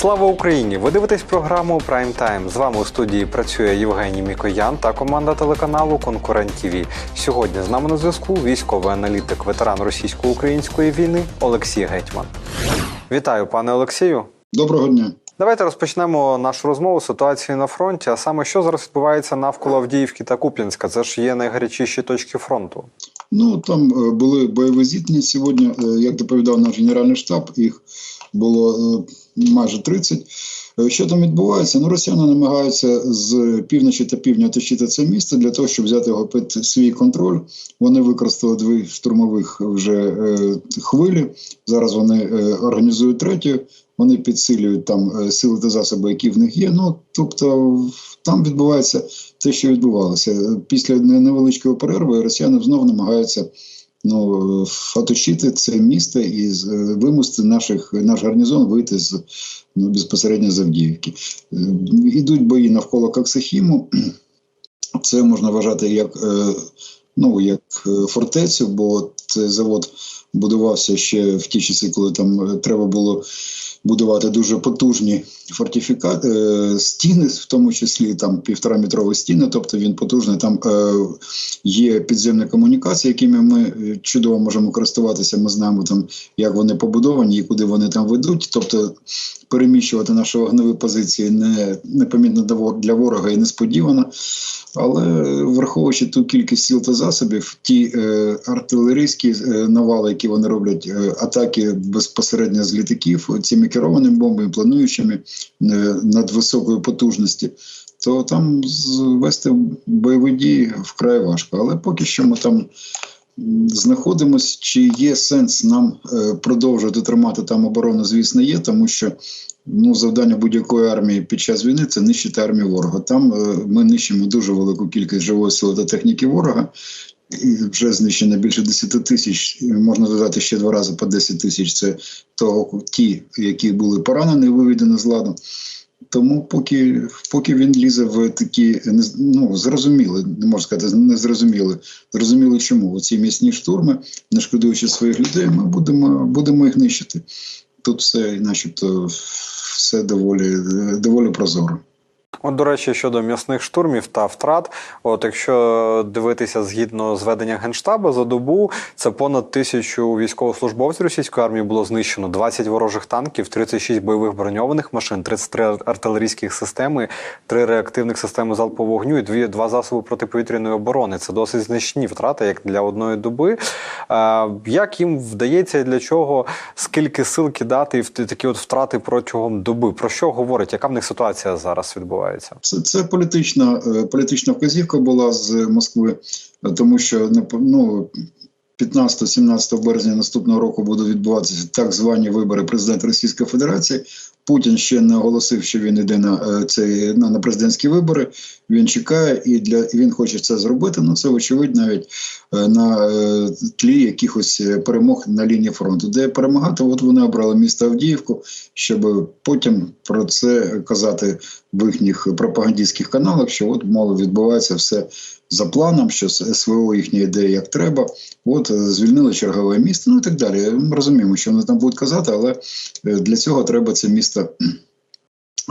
Слава Україні! Ви дивитесь програму Прайм Тайм. З вами у студії працює Євгеній Мікоян та команда телеканалу Конкурент ТІВІ. Сьогодні з нами на зв'язку військовий аналітик, ветеран російсько-української війни Олексій Гетьман. Вітаю, пане Олексію. Доброго дня. Давайте розпочнемо нашу розмову з ситуації на фронті. А саме що зараз відбувається навколо Авдіївки та Куп'янська? Це ж є найгарячіші точки фронту. Ну там е, були бойові зіткнення сьогодні. Е, Як доповідав наш генеральний штаб, їх було е, майже 30. Е, Що там відбувається? Ну, росіяни намагаються з півночі та півдня оточити це місто для того, щоб взяти його під свій контроль. Вони використали дві штурмових вже е, хвилі. Зараз вони е, організують третю. Вони підсилюють там е, сили та засоби, які в них є. Ну тобто там відбувається те, що відбувалося. Після не- невеличкої перерви росіяни знову намагаються ну, е, оточити це місто і е, вимусити наших, наш гарнізон вийти з ну, безпосередньо з Авдіївки. Йдуть бої навколо Коксахіму. Це можна вважати як, е, ну, як е, фортецю, бо цей завод будувався ще в ті часи, коли там е, треба було будувати дуже потужні фортифіка... е, стіни, в тому числі там півтораметрові стіни, тобто він потужний. Там е, є підземні комунікації, якими ми е, чудово можемо користуватися. Ми знаємо там, як вони побудовані і куди вони там ведуть. Тобто переміщувати наші вогневі позиції не, непомітно для ворога і несподівано. Але враховуючи ту кількість сил та засобів, ті е, артилерійські е, навали, які вони роблять, е, атаки безпосередньо з літаків, цими керованими бомбами, плануючими е, надвисокої потужності, то там вести бойові дії вкрай важко. Але поки що ми там знаходимось. Чи є сенс нам е, продовжувати тримати там оборону? Звісно, є, тому що ну, завдання будь-якої армії під час війни це нищити армію ворога. Там е, ми нищимо дуже велику кількість живої сили та техніки ворога. І вже знищено більше 10 тисяч. Можна додати ще два рази по 10 тисяч. Це того ті, які були поранені, виведені з ладу. Тому поки, поки він лізе в такі ну, зрозуміли, не можна сказати, не зрозуміли. Зрозуміли чому. ці місні штурми, не шкодуючи своїх людей, ми будемо, будемо їх нищити. Тут все, начебто, все доволі, доволі прозоро. От, до речі, щодо м'ясних штурмів та втрат, от якщо дивитися згідно зведення генштабу за добу, це понад тисячу військовослужбовців російської армії було знищено, 20 ворожих танків, 36 бойових броньованих машин, 33 артилерійських системи, 3 реактивних системи залпового вогню і дві два засоби протиповітряної оборони. Це досить значні втрати, як для одної доби. Е, як їм вдається і для чого, скільки сил кидати т- такі от втрати протягом доби? Про що говорить? Яка в них ситуація зараз відбувається? Це, це політична, е, політична вказівка була з Москви, тому що ну, 15-17 березня наступного року будуть відбуватися так звані вибори президента Російської Федерації. Путін ще не оголосив, що він йде на е, цей на, на президентські вибори. Він чекає і для він хоче це зробити. Ну це вочевидь навіть е, на е, тлі якихось е, перемог на лінії фронту, де перемагати. От вони обрали місто Авдіївку, щоб потім про це казати в їхніх пропагандистських каналах, що от мало відбувається все за планом, що СВО їхня ідея як треба. От звільнили чергове місто, ну і так далі. Ми розуміємо, що вони там будуть казати, але для цього треба це місто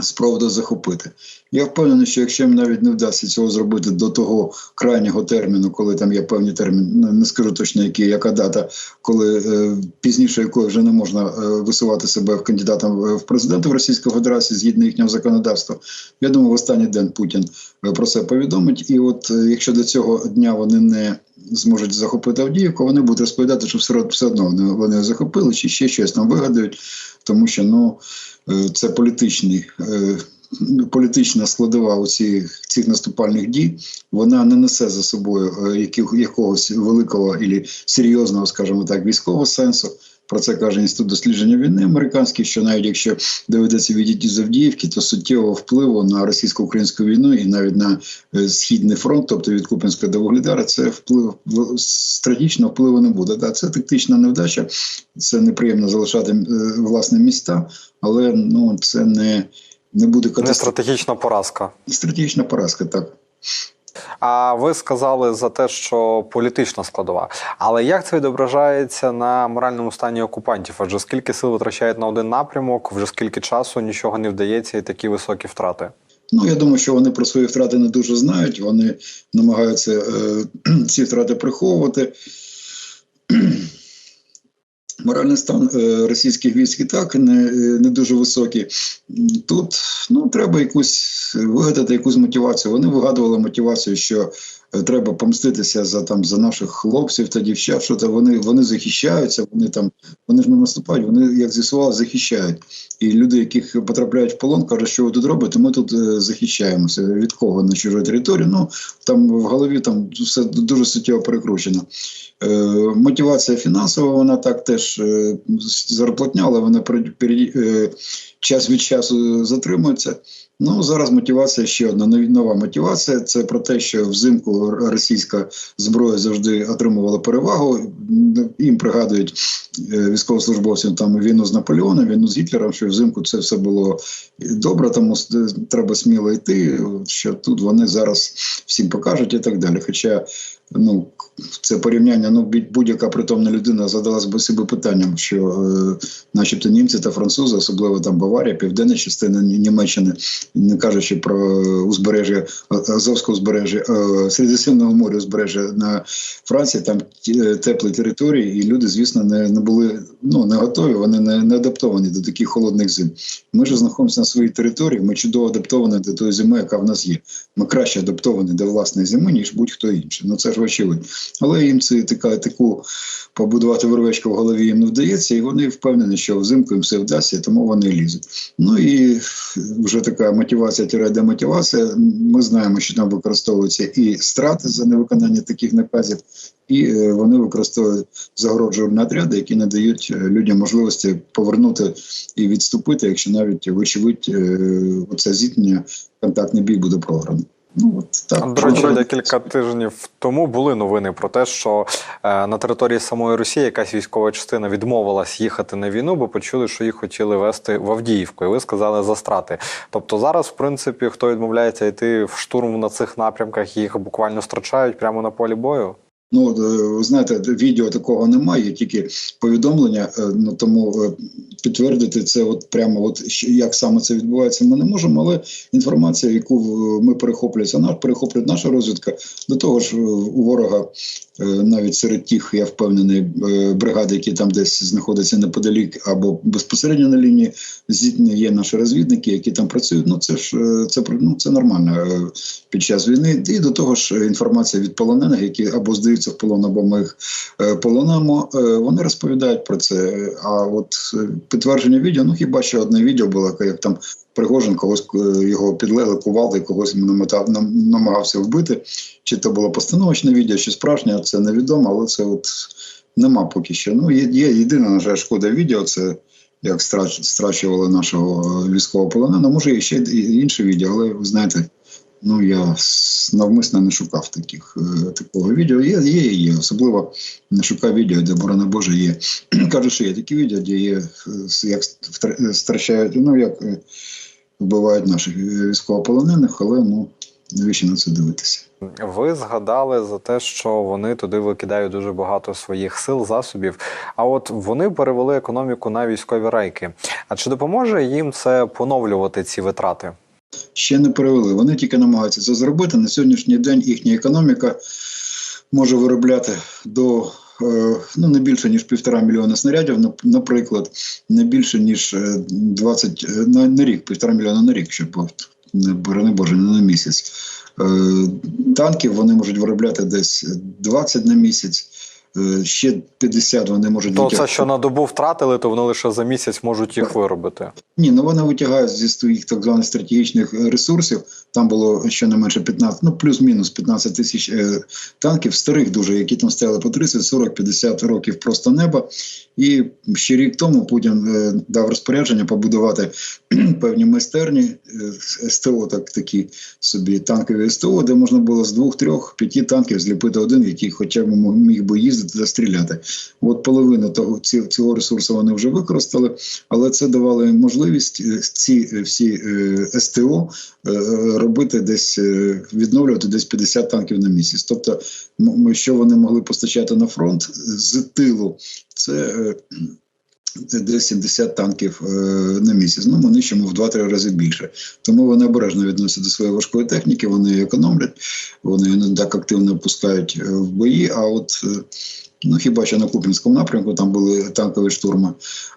спробувати захопити. Я впевнений, що якщо їм навіть не вдасться цього зробити до того крайнього терміну, коли там є певний термін, не- скажу точно який, яка дата, коли е, пізніше якої вже не можна е, висувати себе в кандидатом в президенти в Російської Федерації згідно їхнього законодавства. Я думаю, в останній день Путін е, про це повідомить. І от е, якщо до цього дня вони не зможуть захопити Авдіївку, вони будуть розповідати, що все, все одно вони захопили, чи ще щось там вигадають, тому що ну е, це політичний. е, Політична складова у цих, цих наступальних дій вона не несе за собою е, яких, якогось великого і серйозного, скажімо так, військового сенсу. Про це каже інститут дослідження війни американський, що навіть якщо доведеться відійти з Авдіївки, то суттєвого впливу на російсько-українську війну і навіть на е, східний фронт, тобто від Купінська до Вугледара, це вплив стратегічного впливу не буде. Да, це тактична невдача, це неприємно залишати е, власне міста, але ну це не, не буде Не стратегічна поразка. Стратегічна поразка, так. А ви сказали за те, що політична складова. Але як це відображається на моральному стані окупантів? Адже скільки сил витрачають на один напрямок, вже скільки часу нічого не вдається, і такі високі втрати? Ну, я думаю, що вони про свої втрати не дуже знають. Вони намагаються е, ці втрати приховувати. Моральний стан е, російських військ і так не, не дуже високий. Тут ну, треба якусь вигадати якусь мотивацію. Вони вигадували мотивацію, що треба помститися за там за наших хлопців та дівчат. Що то вони, вони захищаються, вони там вони ж не наступають, вони, як з'ясували, захищають. І люди, яких потрапляють в полон, кажуть, що ви тут робите, ми тут е, захищаємося. Від кого на чужій території? Ну там в голові там все дуже суттєво перекручено. Е, мотивація фінансова, вона так теж е, зарплатня, але вона при- пері- е, час від часу затримується. Ну зараз мотивація ще одна нова мотивація. Це про те, що взимку російська зброя завжди отримувала перевагу. Їм пригадують е, військовослужбовцям там війну з Наполеоном, війну з Гітлером, що взимку це все було добре, тому треба сміло йти. Що тут вони зараз всім покажуть і так далі. Хоча ну це порівняння. Ну будь- будь-яка притомна людина задалась би собі питанням, що, е, начебто, німці та французи, особливо там Баварія, південна частина Німеччини, не кажучи про узбережжя Азовського узбережжя, е, Середземного моря узбережжя на Франції, там е, теплі території, і люди, звісно, не, не були ну не готові, вони не, не адаптовані до таких холодних зим. Ми ж знаходимося на своїй території. Ми чудово адаптовані до тої зими, яка в нас є. Ми краще адаптовані до власної зими, ніж будь-хто інший. Ну це ж очевидно. Але їм це така таку побудувати вервечку в голові їм не вдається, і вони впевнені, що взимку їм все вдасться, тому вони лізуть. Ну і вже така мотивація тире демотивація. Ми знаємо, що там використовуються і страти за невиконання таких наказів, і е, вони використовують загороджувальні отряди, які не дають е, людям можливості повернути і відступити, якщо навіть вочевидь е, оце зіткнення, контактний бій буде програний. Ну от так До речі, декілька тижнів тому були новини про те, що е, на території самої Росії якась військова частина відмовилась їхати на війну, бо почули, що їх хотіли вести в Авдіївку. І ви сказали за страти. Тобто зараз, в принципі, хто відмовляється йти в штурм на цих напрямках, їх буквально страчають прямо на полі бою. Ну, е, ви знаєте, відео такого немає, тільки повідомлення. е, Ну тому е, підтвердити це, от прямо, от як саме це відбувається, ми не можемо. Але інформація, яку ми перехоплюється, наш перехоплює наша розвідка. До того ж, у ворога навіть серед тих, я впевнений, бригади, які там десь знаходяться неподалік або безпосередньо на лінії зіткнення, є наші розвідники, які там працюють. Ну це ж це ну, це нормально під час війни. І до того ж, інформація від полонених, які або здаються в полон, або ми їх е, полонимо. е, Вони розповідають про це. А от е, підтвердження відео, ну хіба що одне відео було, як там Пригожин когось його підлегли, кувалди, когось намотав, намагався вбити. Чи то було постановочне відео, чи справжнє, це невідомо, але це от нема поки що. Ну, є, є єдина, на жаль, шкода відео, це як страч, страчували нашого військового полоненого. Може, є ще і інше відео, але ви знаєте, ну я навмисно не шукав таких е, такого відео. Є, є, є. Особливо не шукав відео, де борони Боже є. Кажуть, що є такі відео, де є е, як втра- страчають, ну як е, вбивають наших е, військовополонених, але ну навіщо на це дивитися? Ви згадали за те, що вони туди викидають дуже багато своїх сил, засобів. А от вони перевели економіку на військові рейки. А чи допоможе їм це поновлювати ці витрати? Ще не перевели. Вони тільки намагаються це зробити. На сьогоднішній день їхня економіка може виробляти до е, ну не більше ніж півтора мільйона снарядів, наприклад, не більше ніж е, 20 е, на, на рік, півтора мільйона на рік, щоб не борони Боже, не на місяць. Е, Танків вони можуть виробляти десь 20 на місяць. Е, Ще 50 вони можуть То це, що на добу втратили, то вони лише за місяць можуть їх виробити. Ні, ну вони витягають зі своїх так званих стратегічних е, ресурсів. Там було щонайменше 15, ну плюс-мінус 15 тисяч е, танків, старих дуже, які там стояли по 30, 40, 50 років просто неба. І ще рік тому Путін е, дав розпорядження побудувати певні майстерні е, СТО, так такі собі танкові СТО, де можна було з двох, трьох, п'яти танків зліпити один, який хоча б міг би їздити. Їздити та стріляти. От половину того цього ресурсу вони вже використали, але це давало їм можливість е, ці е, всі е, СТО робити десь відновлювати десь 50 танків на місяць. Тобто, що вони могли постачати на фронт з тилу, це. Десь 70 танків е, на місяць. Ну, ми нищимо в 2-3 рази більше. Тому вони обережно відносяться до своєї важкої техніки, вони її економлять, вони не так активно пускають е, в бої. А от е, ну хіба що на Купінському напрямку там були танкові штурми.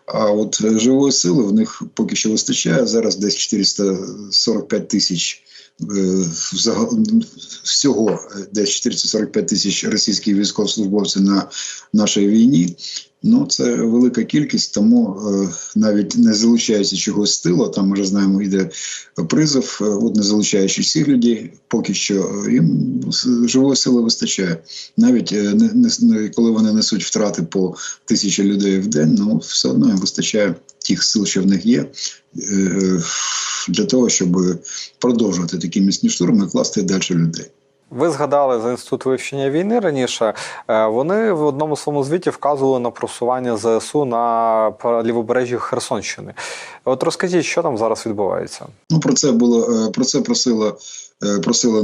А от живої сили в них поки що вистачає. Зараз десь 445 тисяч. Е, Всього е, десь 445 тисяч російських військовослужбовців на нашій війні. Ну, це велика кількість, тому е, навіть не залучаючи чогось з тилу, там ми вже знаємо, йде призов, от не залучаючи всіх людей, поки що їм живої сили вистачає. Навіть не, не, не- коли вони несуть втрати по тисячі людей в день, ну все одно їм вистачає тих сил, що в них є, е, для того, щоб продовжувати такі міцні штурми і класти далі людей. Ви згадали за інститут вивчення війни раніше. Е, Вони в одному своєму звіті вказували на просування ЗСУ на лівобережжі Херсонщини. От розкажіть, що там зараз відбувається? Ну про це було е, про це просило. е, Просила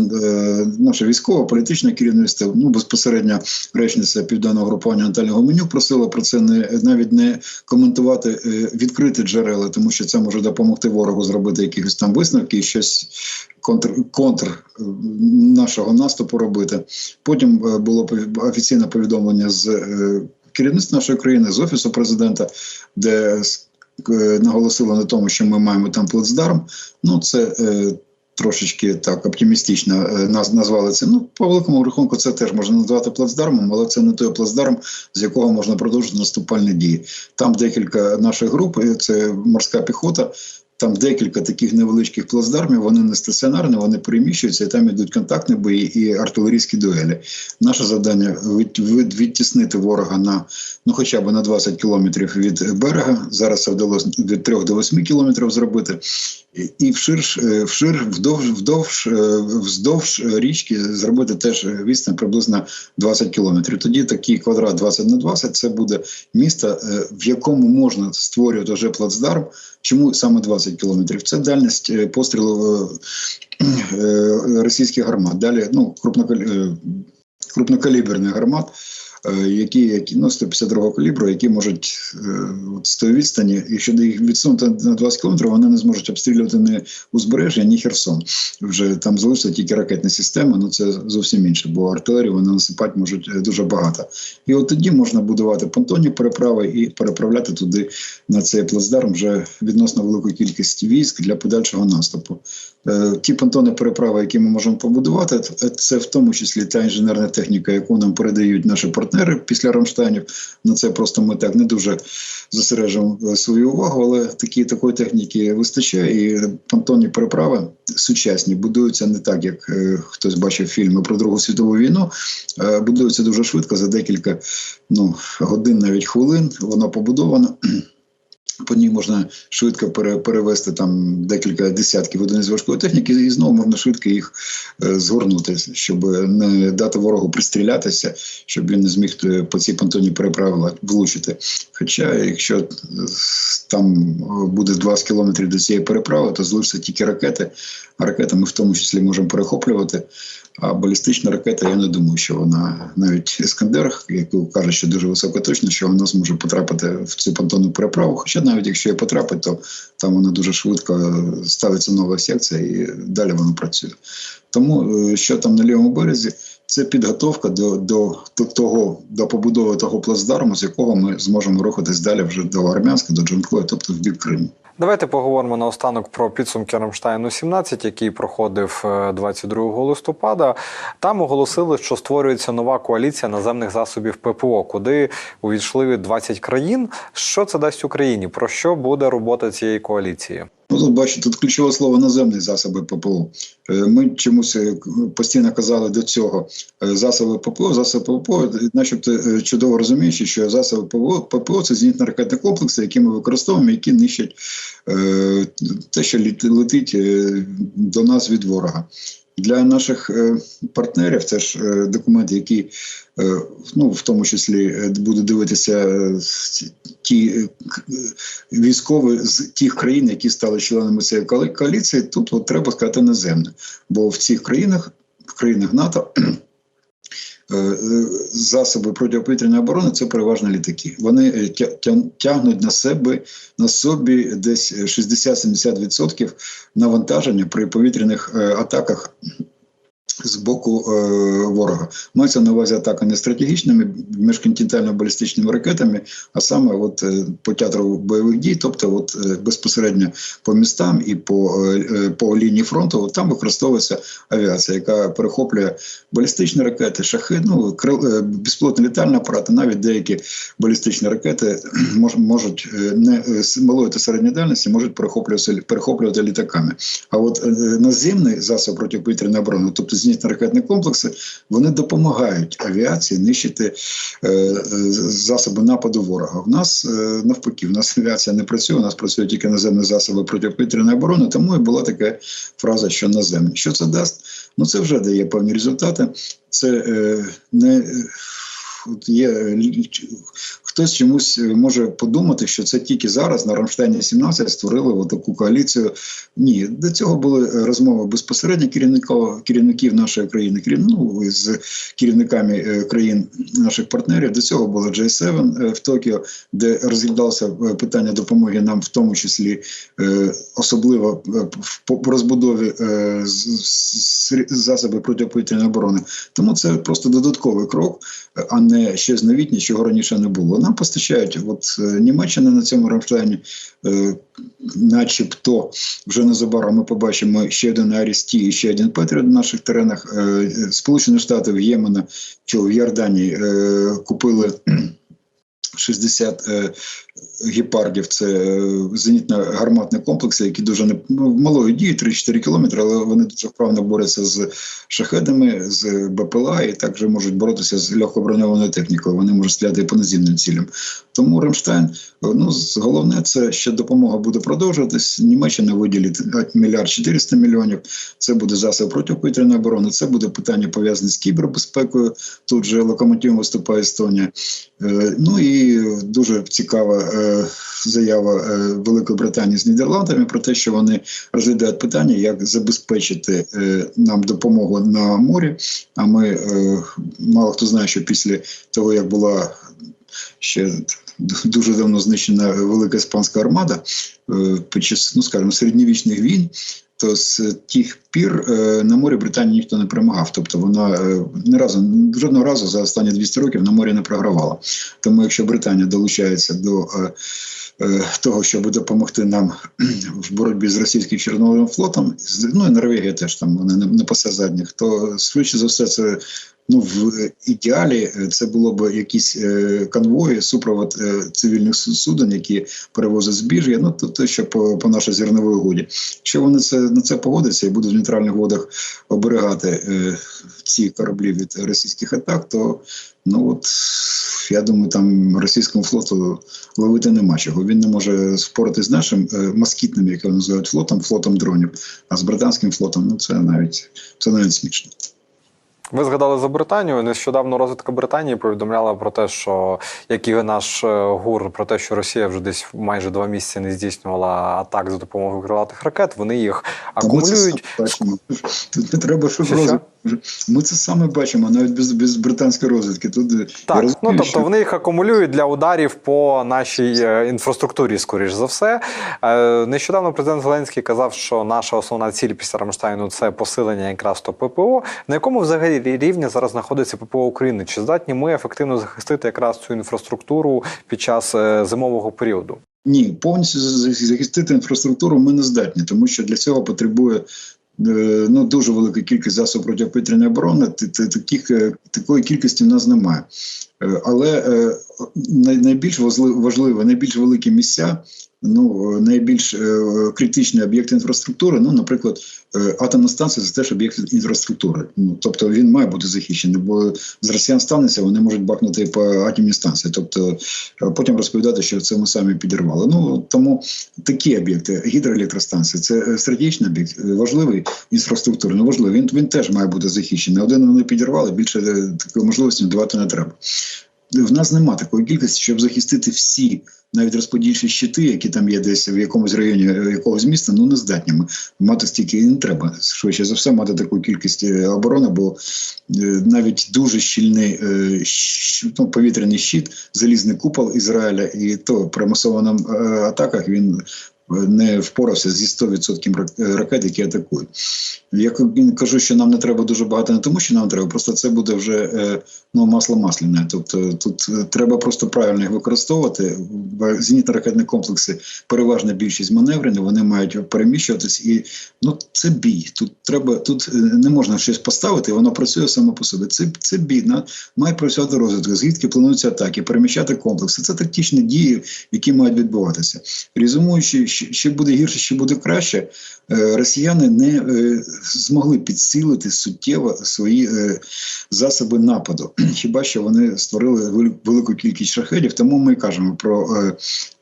наше військове політичне керівництво, ну безпосередньо речниця південного групування Наталя Гоменюк просила про це не навіть не коментувати відкриті джерела, тому що це може допомогти ворогу зробити якісь там висновки і щось контр, контр е, нашого наступу робити. Потім е, було офіційне повідомлення з е, керівництва нашої країни, з офісу президента, де наголосило на тому, що ми маємо там плацдарм. Ну, це трошечки так оптимістично наз, назвали це. Ну, по великому рахунку, це теж можна назвати плацдармом, але це не той плацдарм, з якого можна продовжити наступальні дії. Там декілька наших груп, це морська піхота. Там декілька таких невеличких плацдармів, вони не стаціонарні, вони переміщуються, і там йдуть контактні бої і артилерійські дуелі. Наше завдання від, від, відтіснити ворога на ну хоча б на 20 кілометрів від берега. Зараз це вдалося від 3 до 8 кілометрів зробити. І- вширш, е, вшир, вдовж, вдовж, е, вздовж річки зробити теж відстань приблизно 20 кілометрів. Тоді такий квадрат 20 на 20 це буде місто, е, в якому можна створювати вже плацдарм. Чому саме 20 кілометрів? Це дальність е, пострілу е, е, російських гармат. Далі ну, крупнокалі- крупнокаліберних гармат, які, які ну, 152 калібру, які можуть е, от з тої відстані, якщо їх відсунути на 20 кілометрів, вони не зможуть обстрілювати ні узбережжя, ні Херсон. Вже там залишиться тільки ракетні системи, ну це зовсім інше, бо артилерію вони насипати можуть е, дуже багато. І от тоді можна будувати понтонні переправи і переправляти туди на цей плацдарм вже відносно велику кількість військ для подальшого наступу. Е, Ті понтонні переправи, які ми можемо побудувати, це в тому числі та інженерна техніка, яку нам передають наші партнери після Рамштайнів. На це просто ми так не дуже зосереджуємо е, свою увагу, але такі такої техніки вистачає. І понтонні переправи сучасні будуються не так, як е, хтось бачив фільми про Другу світову війну. Е, будуються дуже швидко за декілька ну, годин, навіть хвилин. Воно побудовано. По ній можна швидко пере, перевести там декілька десятків одиниць важкої техніки, і знову можна швидко їх е, згорнути, щоб не дати ворогу пристрілятися, щоб він не зміг е, по цій понтоні переправи влучити. Хоча, якщо е, там буде 20 кілометрів до цієї переправи, то залишаться тільки ракети. А ракети ми в тому числі можемо перехоплювати. А балістична ракета, я не думаю, що вона навіть Іскандер, яку кажуть, що дуже високоточна, що вона зможе потрапити в цю понтонну переправу. Хоча навіть якщо і потрапить, то там вона дуже швидко ставиться нова секція і далі воно працює. Тому е, що там на лівому березі, це підготовка до, до, до того до побудови того плацдарму, з якого ми зможемо рухатись далі вже до Армянська, до Джанкоя, тобто в бік Криму. Давайте поговоримо наостанок про підсумки Рамштайну 17, який проходив е, 22 листопада. Там оголосили, що створюється нова коаліція наземних засобів ППО, куди увійшли 20 країн. Що це дасть Україні? Про що буде робота цієї коаліції? Ну, бачите, тут ключове слово наземні засоби ППО. Е, Ми чомусь е, постійно казали до цього е, засоби ППО, засоби ППО, начебто чудово розуміючи, що засоби ППО, ППО це зенітно-ракетні комплекси, які ми використовуємо, які нищать те, що летить до нас від ворога. Для наших е, партнерів це ж е, документ, який е, ну, в тому числі буде дивитися ті військові з тих країн, які стали членами цієї коаліції. Тут от, треба сказати наземне. Бо в цих країнах, в країнах НАТО. Е, е, Засоби протиповітряної оборони це переважно літаки. Вони е, тя- тя- тягнуть на себе на собі десь 60-70% навантаження при повітряних атаках з боку е, ворога. Мається на увазі атака не стратегічними міжконтинентально-балістичними ракетами, а саме от, е, по театру бойових дій, тобто от, е, безпосередньо по містам і по, е, е, по лінії фронту, от там використовується авіація, яка перехоплює балістичні ракети, шахи, ну, крил, е, безпілотні літальні апарати, навіть деякі балістичні ракети мож, можуть е, не е, з малої та середньої дальності можуть перехоплювати, перехоплювати літаками. А от е, наземний засоб протиповітряної оборони, тобто зенітно-ракетні комплекси, вони допомагають авіації нищити е, е, засоби нападу ворога. У нас е, навпаки, у нас авіація не працює, у нас працює тільки наземні засоби протиповітряної оборони, тому і була така фраза, що наземні. Що це дасть? Ну це вже дає певні результати. Це не от є хтось чомусь е, може подумати, що це тільки зараз на Рамштайні 17 створили таку коаліцію. Ні, до цього були е, розмови безпосередньо керівників, керівників нашої країни, керів, ну, з керівниками е, країн наших партнерів. До цього було J7 е, в Токіо, де розглядалося питання допомоги нам, в тому числі особливо в розбудові засобів протиповітряної оборони. Тому це просто додатковий крок, а не щось новітнє, чого раніше не було. Нам постачають от е, Німеччина на цьому Рамштайні, е, начебто вже незабаром ми побачимо ще один Арісті і ще один Петріот на наших теренах. Е, Сполучені Штати в Ємена чи в Йорданії купили 60 е, гепардів. Це е, зенітно-гарматні комплекси, які дуже не малої дії, 3-4 кілометри, але вони дуже вправно борються з шахедами, з БПЛА і також можуть боротися з легкоброньованою технікою. Вони можуть стріляти по наземним цілям. Тому Рамштайн, ну головне, це що допомога буде продовжуватись. Німеччина виділить мільярд 400 мільйонів. Це буде засоб протиповітряної оборони. Це буде питання пов'язане з кібербезпекою. Тут же локомотивом виступає Естонія. Е, Ну і дуже цікава е, заява е, Великої Британії з Нідерландами про те, що вони розглядають питання, як забезпечити е, нам допомогу на морі. А ми е, мало хто знає, що після того, як була ще дуже давно знищена велика іспанська армада е, під час, ну скажімо, середньовічних війн. То з тих пір е, на морі Британії ніхто не перемагав. Тобто вона не разу жодного разу за останні 200 років на морі не програвала. Тому якщо Британія долучається до е, того, щоб допомогти нам в боротьбі з російським Чорноморським флотом, ну і Норвегія теж там вони не, пасе задніх, то швидше за все це. Ну, в ідеалі е, це було б якісь е, конвої, супровод е, цивільних суден, які перевозять збіжжя, ну то, то що по, по нашій зерновій угоді. Якщо вони це на це погодяться і будуть в нейтральних водах оберігати е, ці кораблі від російських атак, то ну от я думаю, там російському флоту ловити нема чого. Він не може спорити з нашим е, москітним, як його називають флотом, флотом дронів. А з британським флотом ну це навіть це навіть смішно. Ви згадали за Британію. Нещодавно розвідка Британії повідомляла про те, що як і наш е, гур, про те, що Росія вже десь майже два місяці не здійснювала атак за допомогою крилатих ракет. Вони їх А ми це акумулюють. Тут не треба, щоб Що, що? розвідка. Ми це саме бачимо, навіть без, без британської розвідки. Тут е, я Так, розумію, ну тобто що- вони їх акумулюють для ударів по нашій е, інфраструктурі, скоріш за все. Е, Нещодавно президент Зеленський казав, що наша основна ціль після Рамштайну це посилення якраз то ППО. На якому взагалі рівні зараз знаходиться ППО України? Чи здатні ми ефективно захистити якраз цю інфраструктуру під час зимового періоду? Ні, повністю захистити інфраструктуру ми не здатні, тому що для цього потребує ну, дуже велика кількість засобів протиповітряної оборони. Таких, е, такої кількості в нас немає. Е, Але е, найбільш важли- важливе, найбільш великі місця, ну найбільш е, критичні об'єкти інфраструктури, ну, наприклад, атомна станція це теж об'єкт інфраструктури. Ну, тобто він має бути захищений, бо з росіян станеться, вони можуть бахнути по атомній станції. Тобто потім розповідати, що це ми самі підірвали. Ну тому такі об'єкти, гідроелектростанції, це стратегічний об'єкт, важливий інфраструктурний, ну важливий. Він, він теж має бути захищений. Один вони підірвали, більше такої можливості давати не треба. В нас нема такої кількості, щоб захистити всі, навіть розподільчі щити, які там є десь в якомусь районі якогось міста, ну не здатні мати стільки не треба. Швидше за все, мати таку кількість е, оборони, бо е, навіть дуже щільний е, ну, повітряний щит, залізний купол Ізраїля, і то при масованих атаках він не впорався зі 100% рак- е, ракет, які атакують. Я кажу, що нам не треба дуже багато, не тому що нам треба, просто це буде вже е, ну, масло масляне. Тобто тут е, треба просто правильно їх використовувати. Зенітно-ракетні комплекси переважна більшість маневрені, вони мають переміщуватись, і ну це бій. Тут треба, тут не можна щось поставити, воно працює само по собі. Це, це бій. На, має працювати розвиток, звідки плануються атаки, переміщати комплекси. Це тактичні дії, які мають відбуватися. Резюмуючи, ще буде гірше, ще буде краще. Е, Росіяни не е, змогли підсилити суттєво свої е, засоби нападу. Хіба що вони створили велику кількість шахедів, тому ми кажемо про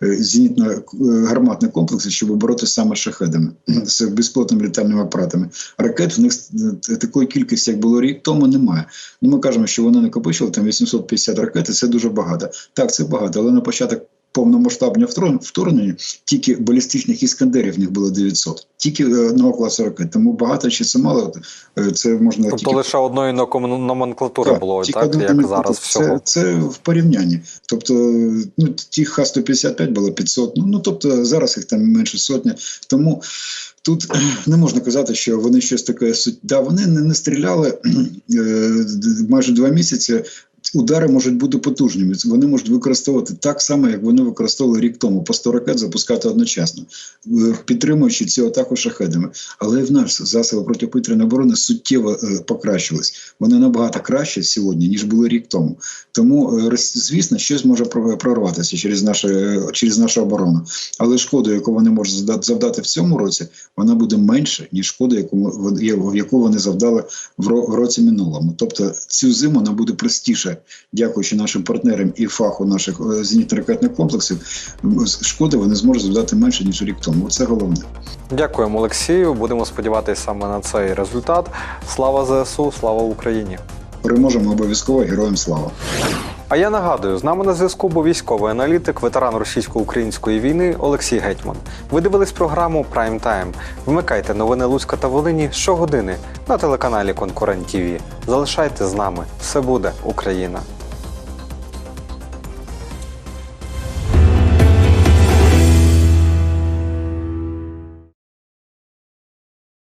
зенітно-гарматні комплекси, щоб боротися саме шахедами, з безпілотними літальними апаратами. Ракет в них такої кількості, як було рік тому, немає. Ну, ми кажемо, що вони накопичили там 850 ракет, і це дуже багато. Так, це багато, але на початок. Повномасштабного вторгнення- тільки балістичних іскандерів в них було 900. Тільки е, одного класу ракет. Тому багато чи це мало, е, це можна Тобто тільки лише одної номенклатури було, тільки так, як зараз це, всього. Це в порівнянні. Тобто, ну ті Х-155 було 500, ну, ну тобто зараз їх там менше сотні. Тому тут е, не можна казати, що вони щось таке суть. Да, вони не, не стріляли майже два місяці. Удари можуть бути потужними. Вони можуть використовувати так само, як вони використовували рік тому, по 100 ракет запускати одночасно, е, підтримуючи цю атаку шахедами. Але і в нас засоби протиповітряної оборони суттєво е, покращились. Вони набагато краще сьогодні, ніж були рік тому. Тому, е, звісно, щось може прорватися через, наше, через нашу оборону. Але шкоду, яку вони можуть завда- завдати в цьому році, вона буде менше, ніж шкода, яку, яку вони завдали в році минулому. Тобто цю зиму вона буде простіше, дякуючи нашим партнерам і фаху наших е, зенітно-ракетних комплексів. Шкоди вони зможуть завдати менше, ніж рік тому. Це головне. Дякуємо, Олексію. Будемо сподіватися саме на цей результат. Слава ЗСУ, слава Україні! Переможемо обов'язково героям слава. А я нагадую, з нами на зв'язку був військовий аналітик, ветеран російсько-української війни Олексій Гетьман. Ви дивились програму Прайм Тайм. Вмикайте новини Луцька та Волині щогодини на телеканалі Конкурент ТІВІ. Залишайте з нами. Все буде Україна!